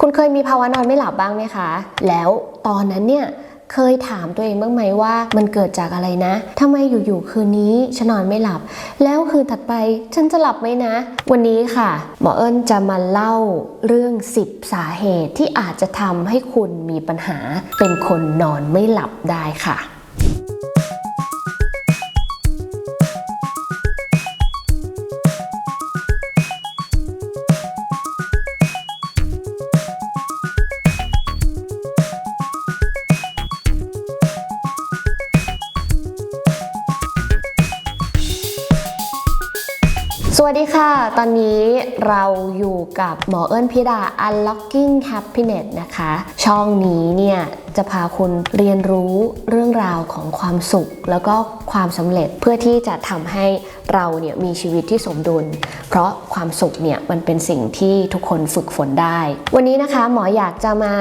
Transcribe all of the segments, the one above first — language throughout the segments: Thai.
คุณเคยมีภาวะนอนไม่หลับบ้างไหมคะ แล้วตอนนั้นเนี่ยเคยถามตัวเองบ้างไหมว่ามันเกิดจากอะไรนะทำไมอยู่ๆคืนนี้ฉันนอนไม่หลับ แล้วคืนถัดไปฉันจะหลับไหมนะ วันนี้ค่ะหมอเอิญจะมาเล่าเรื่อง 10 สาเหตุที่อาจจะทำให้คุณมีปัญหาเป็นคนนอนไม่หลับได้ค่ะ สวัสดีค่ะ ตอนนี้เราอยู่กับหมอเอิญพิดา Unlocking Happiness นะคะ ช่องนี้เนี่ยจะพาคุณเรียนรู้เรื่องราวของความสุข แล้วก็ความสำเร็จเพื่อที่จะทำให้เราเนี่ยมีชีวิตที่สมดุล เพราะความสุขเนี่ยมันเป็นสิ่งที่ทุกคนฝึกฝนได้ วันนี้นะคะหมออยากจะมา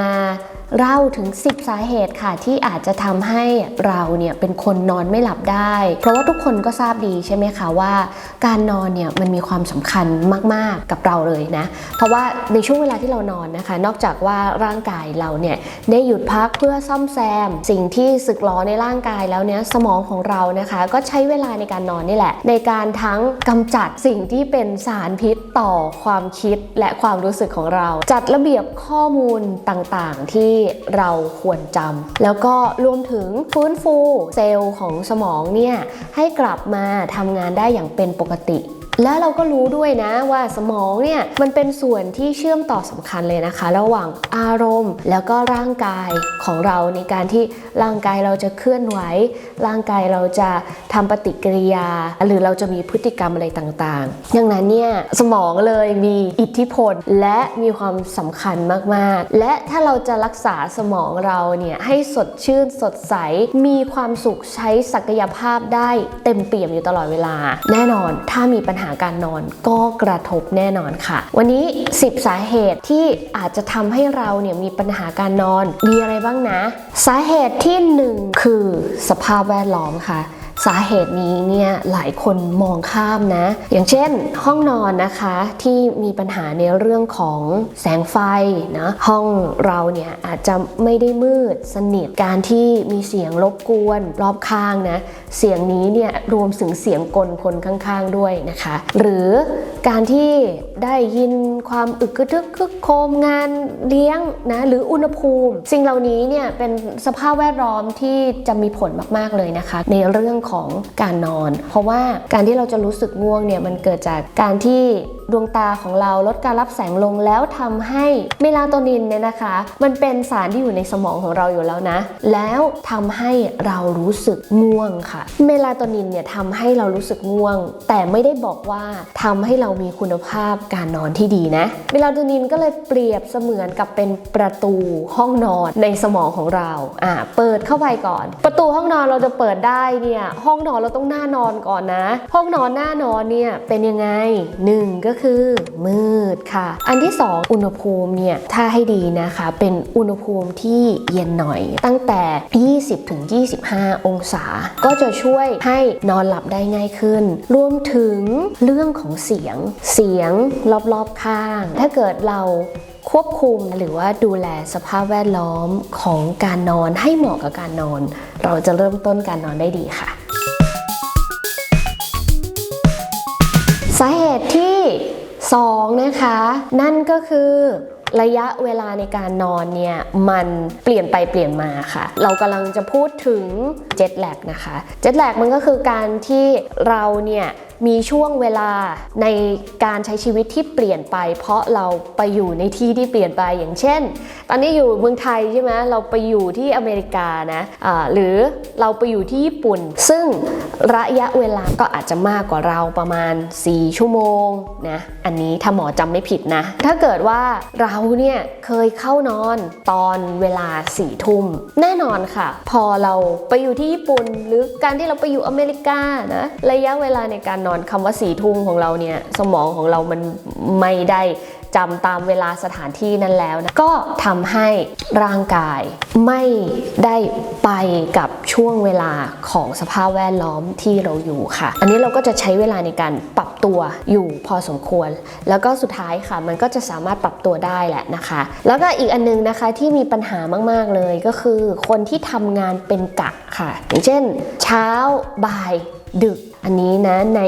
เล่าถึง 10 สาเหตุค่ะ ที่อาจจะทำให้เราเนี่ยเป็นคนนอนไม่หลับได้ เพราะว่าทุกคนก็ทราบดีใช่ไหมคะว่า การนอนเนี่ยมันมีความสำคัญมาก ๆ กับเราเลยนะ เพราะว่าในช่วงเวลาที่เรานอนนะคะ นอกจากว่าร่างกายเราเนี่ยได้หยุดพักเพื่อซ่อมแซม สิ่งที่สึกหรอในร่างกายแล้วเนี่ยสมองของเรานะคะ ก็ใช้เวลาในการนอนนี่แหละ ในการทั้งกำจัดสิ่งที่เป็นสารพิษต่อความคิดและความรู้สึกของเรา จัดระเบียบข้อมูลต่างๆ ที่เราควรจำแล้วก็รวมถึงฟื้นฟูเซลล์ของสมองเนี่ยให้กลับมาทำงานได้อย่างเป็นปกติ และเราก็รู้ด้วยนะว่าสมองเนี่ยมันเป็นส่วนที่เชื่อมต่อสำคัญเลยนะคะ ระหว่างอารมณ์ แล้วก็ร่างกายของเราในการที่ร่างกายเราจะเคลื่อนไหว ร่างกายเราจะทำปฏิกิริยา หรือเราจะมีพฤติกรรมอะไรต่างๆ ดังนั้นเนี่ยสมองเลยมีอิทธิพลและมีความสำคัญมากๆ และถ้าเราจะรักษาสมองเราเนี่ยให้สดชื่นสดใส มีความสุขใช้ศักยภาพได้เต็มเปี่ยมอยู่ตลอดเวลา แน่นอนถ้ามีปัญหาการนอนก็กระทบแน่นอนค่ะ วันนี้ 10 สาเหตุที่อาจจะทำให้เราเนี่ยมีปัญหาการนอนมีอะไรบ้างนะ สาเหตุที่ 1 คือสภาพแวดล้อมค่ะ สาเหตุนี้เนี่ยหลายคนมองข้ามนะ อย่างเช่น ห้องนอนนะคะที่มีปัญหาในเรื่องของแสงไฟนะห้องเราเนี่ยอาจจะไม่ได้มืดสนิทการที่มีเสียงรบกวนรอบข้างนะเสียงนี้เนี่ยรวมถึงเสียงกลคนข้างๆด้วยนะคะ หรือการที่ได้ยินความอึกกระทึกคึกโคมงานเลี้ยงนะหรืออุณหภูมิ สิ่งเหล่านี้เนี่ยเป็นสภาพแวดล้อมที่จะมีผลมากๆเลยนะคะ ในเรื่องของการนอน เพราะว่าการที่เราจะรู้สึกง่วงเนี่ยมันเกิดจากการที่ดวงตาของเราลดการรับแสงลงแล้วทำให้เมลาโทนินเนี่ยนะคะ มันเป็นสารที่อยู่ในสมองของเราอยู่แล้วนะ แล้วทำให้เรารู้สึกง่วงค่ะ เมลาโทนินเนี่ยทำให้เรารู้สึกง่วง แต่ไม่ได้บอกว่าทำให้เรามีคุณภาพการนอนที่ดีนะ เมลาโทนินก็เลยเปรียบเสมือนกับเป็นประตูห้องนอนในสมองของเรา อ่า เปิดเข้าไปก่อน ประตูห้องนอนเราจะเปิดได้เนี่ยห้องนอนเราต้องหน้านอนก่อนนะ ห้องนอนหน้านอนเนี่ยเป็นยังไงหนึ่งก็คือ มืดค่ะ อันที่ 2 อุณหภูมิเนี่ยถ้าให้ดีนะคะ เป็นอุณหภูมิที่เย็นหน่อย ตั้งแต่ 20-25 องศา ก็จะช่วยให้นอนหลับได้ง่ายขึ้น รวมถึงเรื่องของเสียงเสียงรอบๆข้าง ถ้าเกิดเราควบคุมหรือว่าดูแลสภาพแวดล้อมของการนอนให้เหมาะกับการนอน เราจะเริ่มต้นการนอนได้ดีค่ะ สาเหตุที่ 2 นะคะ นั่นก็คือระยะเวลาในการนอนเนี่ยมันเปลี่ยนไปเปลี่ยนมาค่ะ เรากำลังจะพูดถึงเจ็ตแลกนะคะเจ็ตแลกมันก็คือการที่เราเนี่ยมีช่วงเวลาในการใช้ชีวิตที่เปลี่ยนไป เพราะเราไปอยู่ในที่ที่เปลี่ยนไปอย่างเช่นตอนนี้อยู่เมืองไทยใช่ไหมเราไปอยู่ที่อเมริกานะะหรือเราไปอยู่ที่ญี่ปุ่น ซึ่งระยะเวลาก็อาจจะมากกว่าเราประมาณ 4 ชั่วโมงนะอันนี้ถ้าหมอจำไม่ผิดนะ ถ้าเกิดว่าเราเนี่ยเคยเข้านอนตอนเวลา4ี่ทุ่มแน่นอนค่ะ พอเราไปอยู่ที่ญี่ปุ่น หรือการที่เราไปอยู่อเมริกานะระยะเวลาในการนอนคำว่าสี่ทุ่มของเราเนี่ยสมองของเรามันไม่ได้ จำตามเวลาสถานที่นั้นแล้วนะก็ทำให้ร่างกายไม่ได้ไปกับช่วงเวลาของสภาพแวดล้อมที่เราอยู่ค่ะ อันนี้เราก็จะใช้เวลาในการปรับตัวอยู่พอสมควร แล้วก็สุดท้ายค่ะ มันก็จะสามารถปรับตัวได้แหละนะคะ แล้วก็อีกอันนึงนะคะที่มีปัญหามาก ๆ เลยก็คือคนที่ทำงานเป็นกะค่ะ อย่างเช่น เช้าบ่ายดึก อันนี้นะใน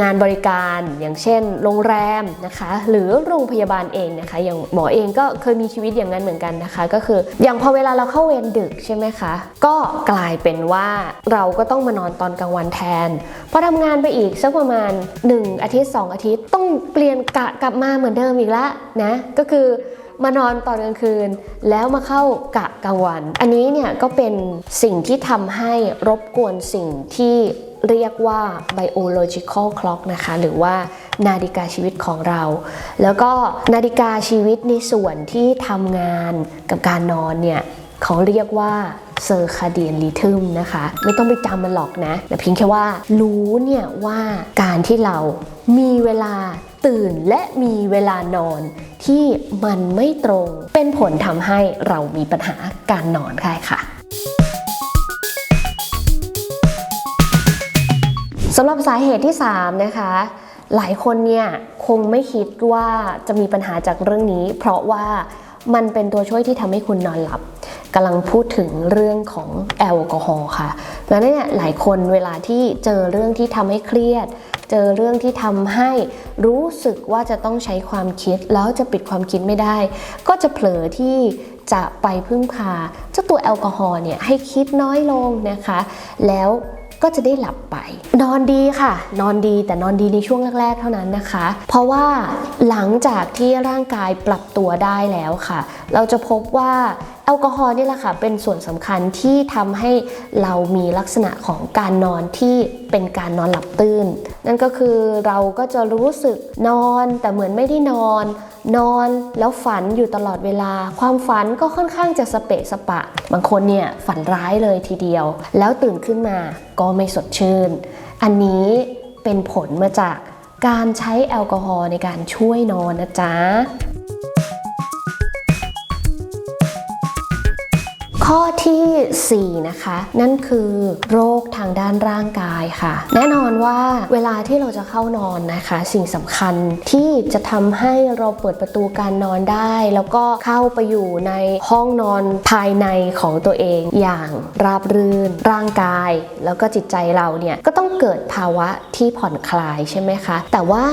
งานบริการอย่างเช่น โรงแรมนะคะ หรือโรงพยาบาลเองนะคะ อย่างหมอเองก็เคยมีชีวิตอย่างนั้นเหมือนกันนะคะ ก็คืออย่างพอเวลาเราเข้าเวรดึกใช่ไหมคะก็กลายเป็นว่าเราก็ต้องมานอนตอนกลางวันแทนพอทำงานไปอีกสักประมาณ 1 อาทิตย์ 2 อาทิตย์ต้องเปลี่ยนกะกลับมาเหมือนเดิมอีกละนะก็คือมานอนตอนกลางคืน แล้วมาเข้ากะกลางวัน อันนี้เนี่ยก็เป็นสิ่งที่ทำให้รบกวนสิ่งที่ เรียกว่า biological clock นะคะ หรือว่านาฬิกาชีวิตของเรา แล้วก็นาฬิกาชีวิตในส่วนที่ทำงานกับการนอนเนี่ยเขาเรียกว่าเซอร์คาเดียนริทึมนะคะ ไม่ต้องไปจำมันหรอกนะ แต่เพียงแค่ว่ารู้เนี่ยว่าการที่เรามีเวลาตื่นและมีเวลานอนที่มันไม่ตรง เป็นผลทำให้เรามีปัญหาการนอนได้ค่ะ สำหรับสาเหตุที่ 3 นะคะ หลายคนเนี่ยคงไม่คิดว่าจะมีปัญหาจากเรื่องนี้ เพราะว่ามันเป็นตัวช่วยที่ทำให้คุณนอนหลับกำลังพูดถึงเรื่องของแอลกอฮอล์ค่ะแล้วเนี่ยหลายคนเวลาที่เจอเรื่องที่ทำให้เครียด เจอเรื่องที่ทำให้รู้สึกว่าจะต้องใช้ความคิด แล้วจะปิดความคิดไม่ได้ ก็จะเผลอที่จะไปพึ่งพาเจ้าตัวแอลกอฮอล์เนี่ยให้คิดน้อยลงนะคะ แล้ว ก็จะได้หลับไป นอนดีค่ะ นอนดีแต่นอนดีในช่วงแรก ๆ เท่านั้นนะคะ เพราะว่าหลังจากที่ร่างกายปรับตัวได้แล้วค่ะ เราจะพบว่าแอลกอฮอล์นี่แหละค่ะ เป็นส่วนสำคัญที่ทำให้เรามีลักษณะของการนอนที่เป็นการนอนหลับตื่นนั่นก็คือเราก็จะรู้สึกนอนแต่เหมือนไม่ได้นอน นอนแล้วฝันอยู่ตลอดเวลา ความฝันก็ค่อนข้างจะสเปะสปะ บางคนเนี่ยฝันร้ายเลยทีเดียว แล้วตื่นขึ้นมาก็ไม่สดชื่น อันนี้เป็นผลมาจากการใช้แอลกอฮอล์ในการช่วยนอนนะจ๊ะ ข้อทีสี่ 4 นะคะ นั่นคือโรคทางด้านร่างกายค่ะ แน่นอนว่าเวลาที่เราจะเข้านอนนะคะ สิ่งสำคัญที่จะทำให้เราเปิดประตูการนอนได้ แล้วก็เข้าไปอยู่ในห้องนอนภายในของตัวเองอย่างราบรื่น ร่างกาย แล้วก็จิตใจเราเนี่ยก็ต้องเกิดภาวะที่ผ่อนคลายใช่ไหมคะ แต่ว่า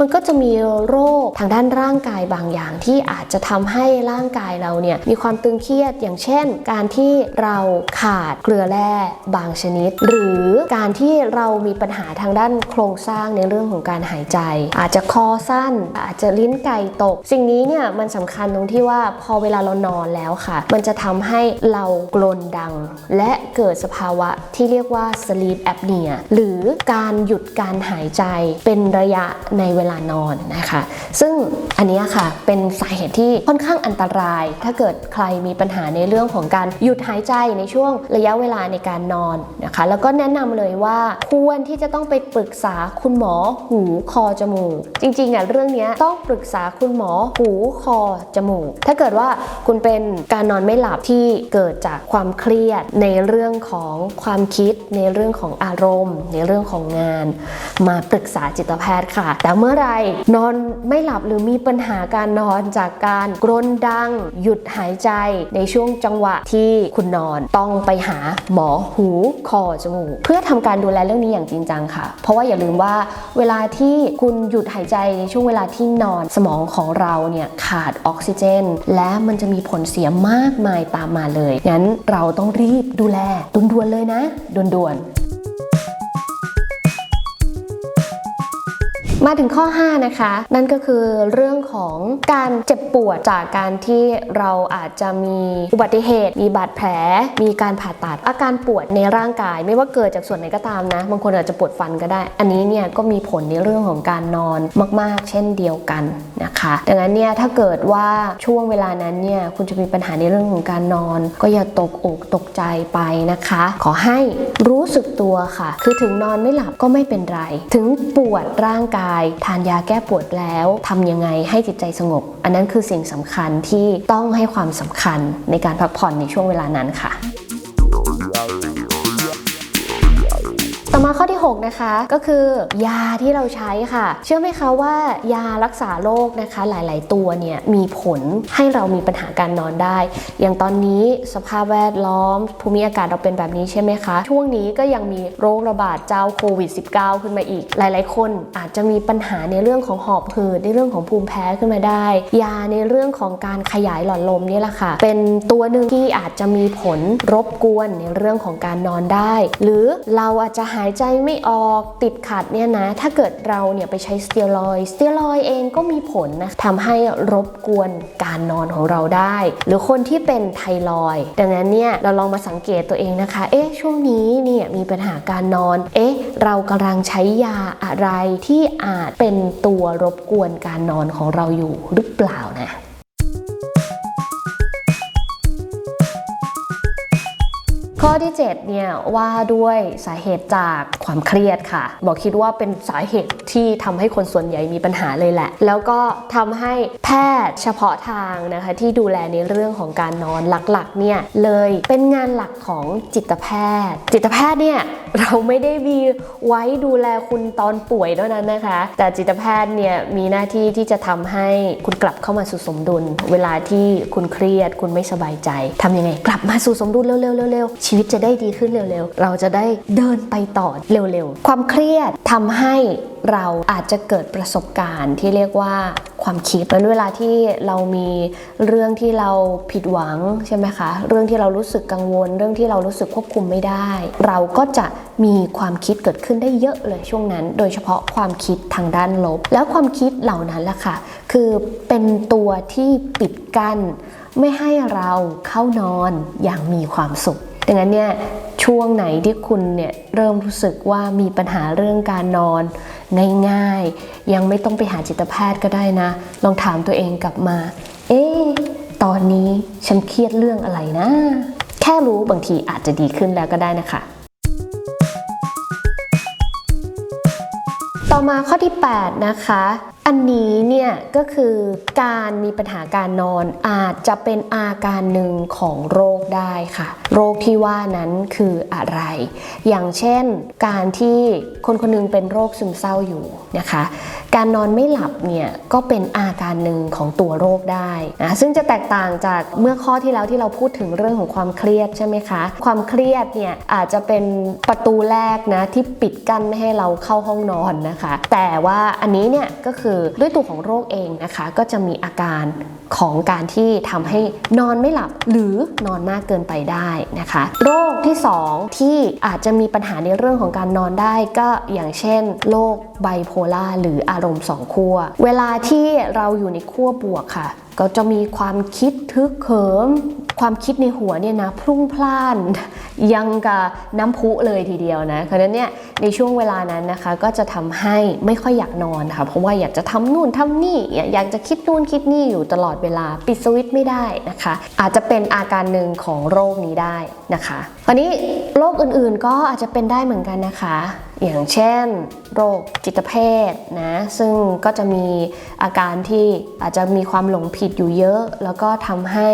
มันก็จะมีโรคทางด้านร่างกายบางอย่างที่อาจจะทำให้ร่างกายเราเนี่ยมีความตึงเครียดอย่างเช่น การที่เราขาดเกลือแร่บางชนิด หรือการที่เรามีปัญหาทางด้านโครงสร้างในเรื่องของการหายใจ อาจจะคอสั้น อาจจะลิ้นไก่ตก สิ่งนี้เนี่ยมันสำคัญตรงที่ว่าพอเวลาเรานอนแล้วค่ะ มันจะทำให้เรากลนดัง และเกิดสภาวะที่เรียกว่า sleep apnea หรือการหยุดการหายใจเป็นระยะในเวลานอนนะคะ ซึ่งอันนี้ค่ะเป็นสาเหตุที่ค่อนข้างอันตราย ถ้าเกิดใครมีปัญหาในเรื่องของการหยุดหายใจในช่วงระยะเวลาในการนอนนะคะ แล้วก็แนะนำเลยว่าควรที่จะต้องไปปรึกษาคุณหมอหูคอจมูก จริงๆอะเรื่องนี้ต้องปรึกษาคุณหมอหูคอจมูก ถ้าเกิดว่าคุณเป็นการนอนไม่หลับที่เกิดจากความเครียดในเรื่องของความคิด ในเรื่องของอารมณ์ ในเรื่องของงาน มาปรึกษาจิตแพทย์ค่ะแต่เมื่อมื่อไหรนอนไม่หลับหรือมีปัญหาการนอนจากการกรนดัง หยุดหายใจในช่วงจังหวะที่คุณนอนต้องไปหาหมอหูคอจมูกเพื่อทำการดูแลเรื่องนี้อย่างจริงจังค่ะ เพราะว่าอย่าลืมว่าเวลาที่คุณหยุดหายใจในช่วงเวลาที่นอนสมองของเราเนี่ยขาดออกซิเจน และมันจะมีผลเสียมากมายตามมาเลยงั้นเราต้องรีบดูแลด่วนๆเลยนะด่วนๆ มาถึงข้อ 5 นะคะ นั่นก็คือเรื่องของการเจ็บปวดจากการที่เราอาจจะมีอุบัติเหตุ มีบาดแผล มีการผ่าตัดอาการปวดในร่างกาย ไม่ว่าเกิดจากส่วนไหนก็ตามนะ บางคนอาจจะปวดฟันก็ได้ อันนี้เนี่ยก็มีผลในเรื่องของการนอนมาก ๆ เช่นเดียวกันนะคะ ดังนั้นเนี่ยถ้าเกิดว่าช่วงเวลานั้นเนี่ยคุณจะมีปัญหาในเรื่องของการนอน ก็อย่าตกอกตกใจไปนะคะ ขอให้รู้สึกตัวค่ะ คือถึงนอนไม่หลับก็ไม่เป็นไร ถึงปวดร่างกายทานยาแก้ปวดแล้วทำยังไงให้จิตใจสงบ อันนั้นคือสิ่งสำคัญที่ต้องให้ความสำคัญในการพักผ่อนในช่วงเวลานั้นค่ะ อมาข้อที่ 6 นะคะ ก็คือยาที่เราใช้ค่ะ เชื่อไหมคะว่ายารักษาโรคนะคะ หลาย ๆ ตัวเนี่ยมีผลให้เรามีปัญหาการนอนได้ อย่างตอนนี้สภาพแวดล้อม ภูมิอากาศเราเป็นแบบนี้ใช่ไหมคะ ช่วงนี้ก็ยังมีโรคระบาดเจ้าโควิด -19 ขึ้นมาอีก หลาย ๆ คนอาจจะมีปัญหาในเรื่องของหอบหืดในเรื่องของภูมิแพ้ขึ้นมาได้ ยาในเรื่องของการขยายหลอดลมนี่แหละค่ะ เป็นตัวหนึ่งที่อาจจะมีผลรบกวนในเรื่องของการนอนได้ หรือเราอาจจะหายใจไม่ออกติดขัดเนี่ยนะ ถ้าเกิดเราเนี่ยไปใช้สเตียรอยสเตียรอยเองก็มีผลนะทำให้รบกวนการนอนของเราได้ หรือคนที่เป็นไทรอยด์ดังนั้นเนี่ยเราลองมาสังเกตตัวเองนะคะ เอ๊ะช่วงนี้เนี่ยมีปัญหาการนอน เอ๊ะเรากำลังใช้ยาอะไรที่อาจเป็นตัวรบกวนการนอนของเราอยู่หรือเปล่านะ ข้อที่ 7 เนี่ยว่าด้วยสาเหตุจากความเครียดค่ะ บอกคิดว่าเป็นสาเหตุที่ทำให้คนส่วนใหญ่มีปัญหาเลยแหละ แล้วก็ทำให้แพทย์เฉพาะทางนะคะที่ดูแลในเรื่องของการนอนหลักๆเนี่ยเลยเป็นงานหลักของจิตแพทย์ จิตแพทย์เนี่ย เราไม่ได้มีไว้ดูแลคุณตอนป่วยเท่านั้นนะคะ แต่จิตแพทย์เนี่ยมีหน้าที่ที่จะทำให้คุณกลับเข้ามาสู่สมดุล เวลาที่คุณเครียด คุณไม่สบายใจทำยังไง กลับมาสู่สมดุลเร็วๆเร็วๆชีวิตจะได้ดีขึ้นเร็วๆ เราจะได้เดินไปต่อเร็วๆ ความเครียดทำให้เราอาจจะเกิดประสบการณ์ที่เรียกว่าความคิดเป็นเวลาที่เรามีเรื่องที่เราผิดหวังใช่ไหมคะ เรื่องที่เรารู้สึกกังวล เรื่องที่เรารู้สึกควบคุมไม่ได้ เราก็จะมีความคิดเกิดขึ้นได้เยอะเลยช่วงนั้น โดยเฉพาะความคิดทางด้านลบ แล้วความคิดเหล่านั้นแหละค่ะ คือเป็นตัวที่ปิดกั้นไม่ให้เราเข้านอนอย่างมีความสุข ดังนั้นเนี่ยช่วงไหนที่คุณเนี่ยเริ่มรู้สึกว่ามีปัญหาเรื่องการนอน ง่ายๆ ยังไม่ต้องไปหาจิตแพทย์ก็ได้นะ ลองถามตัวเองกลับมา เอ๊ตอนนี้ฉันเครียดเรื่องอะไรนะ แค่รู้บางทีอาจจะดีขึ้นแล้วก็ได้นะคะ ต่อมาข้อที่ 8 นะคะ อันนี้เนี่ยก็คือการมีปัญหาการนอนอาจจะเป็นอาการหนึ่งของโรคได้ค่ะ โรคที่ว่านั้นคืออะไร อย่างเช่น การที่คนคนหนึงเป็นโรคซึมเศร้าอยู่นะคะ การนอนไม่หลับเนี่ยก็เป็นอาการหนึ่งของตัวโรคได้นะซึ่งจะแตกต่างจากเมื่อข้อที่แล้วที่เราพูดถึงเรื่องของความเครียดใช่ไหมคะ ความเครียดเนี่ยอาจจะเป็นประตูแรกนะที่ปิดกั้นไม่ให้เราเข้าห้องนอนนะคะ แต่ว่าอันนี้เนี่ยก็คือด้วยตัวของโรคเองนะคะ ก็จะมีอาการของการที่ทำให้นอนไม่หลับหรือนอนมากเกินไปได้นะคะ โรคที่ 2 ที่อาจจะมีปัญหาในเรื่องของการนอนได้ก็อย่างเช่นโรคไบโพล่าหรืออารมณ์สองขั้วเวลาที่เราอยู่ในขั้วบวกค่ะ ก็จะมีความคิดทึกเขิม ความคิดในหัวเนี่ยนะพรุ่งพล่าน ยังกับน้ำพุเลยทีเดียวนะเพราะนั้นเนี่ยในช่วงเวลานั้นนะคะ ก็จะทำให้ไม่ค่อยอยากนอนค่ะเพราะว่าอยากจะทำนู่นทำนี่อยากจะคิดนู่นคิดนี่อยู่ตลอดเวลาปิดสวิตช์ไม่ได้นะคะ อาจจะเป็นอาการหนึ่งของโรคนี้ได้นะคะคราวนี้โรคอื่นๆก็อาจจะเป็นได้เหมือนกันนะคะ อย่างเช่น โรคจิตเภทนะซึ่งก็จะมีอาการที่อาจจะมีความหลงผิดอยู่เยอะ แล้วก็ทำให้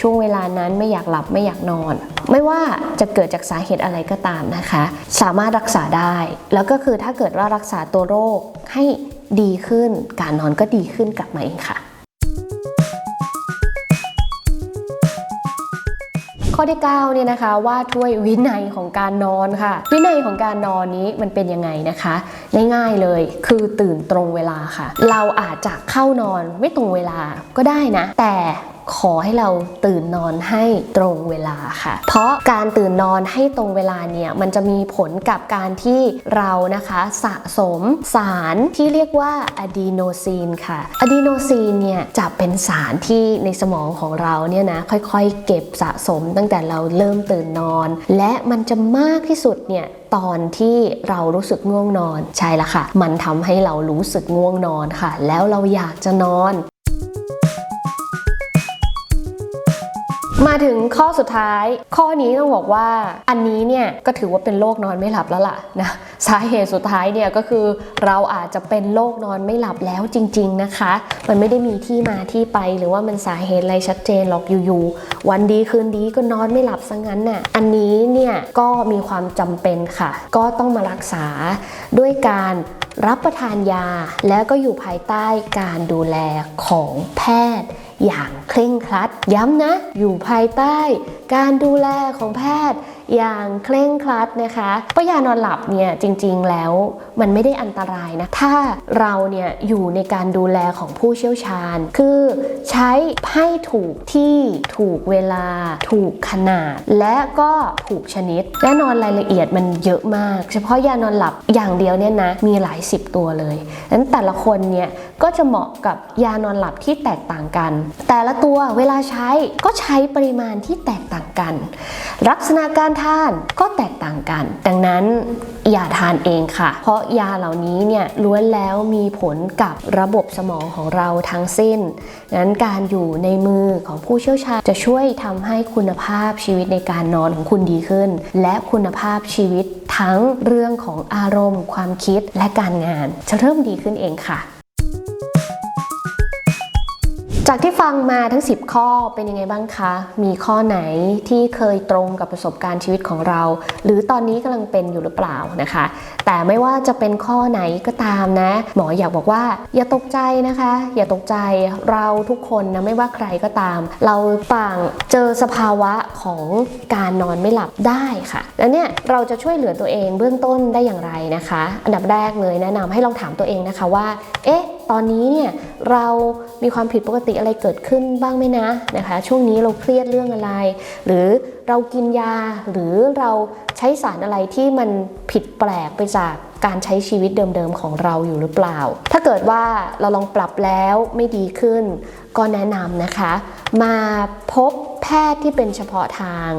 ช่วงเวลานั้นไม่อยากหลับไม่อยากนอน ไม่ว่าจะเกิดจากสาเหตุอะไรก็ตามนะคะ สามารถรักษาได้ แล้วก็คือถ้าเกิดว่ารักษาตัวโรคให้ดีขึ้นการนอนก็ดีขึ้นกลับมาเองค่ะ ข้อที่9เนี่ยนะคะว่าด้วยวินัยของการนอนค่ะ วินัยของการนอนนี้มันเป็นยังไงนะคะง่ายๆเลยคือตื่นตรงเวลาค่ะ เราอาจจะเข้านอนไม่ตรงเวลาก็ได้นะ แต่ ขอให้เราตื่นนอนให้ตรงเวลาค่ะ เพราะการตื่นนอนให้ตรงเวลาเนี่ยมันจะมีผลกับการที่เรานะคะสะสมสารที่เรียกว่าอะดีโนซีนค่ะอะดีโนซีนเนี่ยจะเป็นสารที่ในสมองของเราเนี่ยนะค่อยๆ เก็บสะสมตั้งแต่เราเริ่มตื่นนอน และมันจะมากที่สุดเนี่ยตอนที่เรารู้สึกง่วงนอนใช่ละค่ะ มันทำให้เรารู้สึกง่วงนอนค่ะ แล้วเราอยากจะนอน มาถึงข้อสุดท้าย ข้อนี้ต้องบอกว่าอันนี้เนี่ยก็ถือว่าเป็นโรคนอนไม่หลับแล้วล่ะนะสาเหตุสุดท้ายเนี่ยก็คือเราอาจจะเป็นโรคนอนไม่หลับแล้วจริง ๆนะคะ มันไม่ได้มีที่มาที่ไปหรือว่ามันสาเหตุอะไรชัดเจนหรอกอยู่ๆวันดีคืนดีก็นอนไม่หลับซะงั้นน่ะอันนี้เนี่ยก็มีความจำเป็นค่ะ ก็ต้องมารักษาด้วยการรับประทานยาแล้วก็อยู่ภายใต้การดูแลของแพทย์ อย่างเคร่งครัด ย้ำนะ อยู่ภายใต้ การดูแลของแพทย์ อย่างเคร่งครัดนะคะเพราะยานอนหลับเนี่ยจริงๆแล้วมันไม่ได้อันตรายนะ ถ้าเราเนี่ยอยู่ในการดูแลของผู้เชี่ยวชาญ คือใช้ให้ถูกที่ถูกเวลา ถูกขนาด และก็ถูกชนิด แน่นอนรายละเอียดมันเยอะมาก เฉพาะยานอนหลับอย่างเดียวเนี่ยนะมีหลายสิบตัวเลยดังนั้นแต่ละคนเนี่ยก็จะเหมาะกับยานอนหลับที่แตกต่างกัน แต่ละตัวเวลาใช้ก็ใช้ปริมาณที่แตกต่างกัน ลักษณะการทานก็แตกต่างกัน ดังนั้นอย่าทานเองค่ะ เพราะยาเหล่านี้เนี่ยล้วนแล้วมีผลกับระบบสมองของเราทั้งสิ้นดังนั้นการอยู่ในมือของผู้เชี่ยวชาญ จะช่วยทำให้คุณภาพชีวิตในการนอนของคุณดีขึ้น และคุณภาพชีวิตทั้งเรื่องของอารมณ์ ความคิดและการงาน จะเริ่มดีขึ้นเองค่ะ จากที่ฟังมาทั้ง 10 ข้อเป็นยังไงบ้างคะ มีข้อไหนที่เคยตรงกับประสบการณ์ชีวิตของเรา หรือตอนนี้กำลังเป็นอยู่หรือเปล่านะคะ แต่ไม่ว่าจะเป็นข้อไหนก็ตามนะ หมออยากบอกว่าอย่าตกใจนะคะ อย่าตกใจเราทุกคนนะไม่ว่าใครก็ตาม เราต่างเจอสภาวะของการนอนไม่หลับได้ค่ะแล้วเนี่ยเราจะช่วยเหลือตัวเองเบื้องต้นได้อย่างไรนะคะ อันดับแรกเลยแนะนำให้ลองถามตัวเองนะคะว่า เอ๊ะตอนนี้เนี่ยเรามีความผิดปกติอะไรเกิดขึ้นบ้างไหมนะนะคะ ช่วงนี้เราเครียดเรื่องอะไร หรือ เรากินยาหรือเราใช้สารอะไรที่มันผิดแปลกไปจากการใช้ชีวิตเดิมๆของเราอยู่หรือเปล่า ถ้าเกิดว่าเราลองปรับแล้วไม่ดีขึ้น ก็แนะนำนะคะ มาพบ ทย์ที่เป็นเฉพาะทาง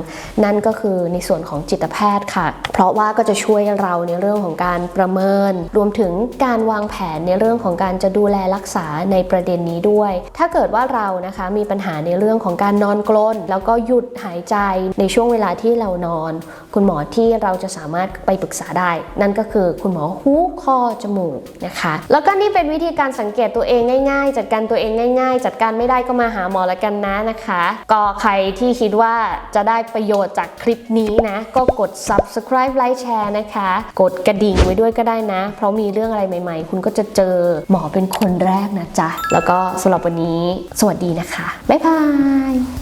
นั่นก็คือในส่วนของจิตแพทย์ค่ะ เพราะว่าก็จะช่วยเราในเรื่องของการประเมิน รวมถึงการวางแผนในเรื่องของการจะดูแลรักษาในประเด็นนี้ด้วย ถ้าเกิดว่าเรานะคะมีปัญหาในเรื่องของการนอนกลน แล้วก็หยุดหายใจในช่วงเวลาที่เรานอน คุณหมอที่เราจะสามารถไปปรึกษาได้ นั่นก็คือคุณหมอหูคอจมูกนะคะ แล้วก็นี่เป็นวิธีการสังเกตตัวเองง่าย ๆ จัดการตัวเองง่าย ๆ จัดการไม่ได้ก็มาหาหมอละกันนะนะคะ ก็ใครที่คิดว่าจะได้ประโยชน์จากคลิปนี้นะ ก็กด subscribe ไลค์แชร์นะคะ กดกระดิ่งไว้ด้วยก็ได้นะ เพราะมีเรื่องอะไรใหม่ ๆ คุณก็จะเจอหมอเป็นคนแรกนะจ๊ะ แล้วก็สำหรับวันนี้ สวัสดีนะคะ บ๊ายบาย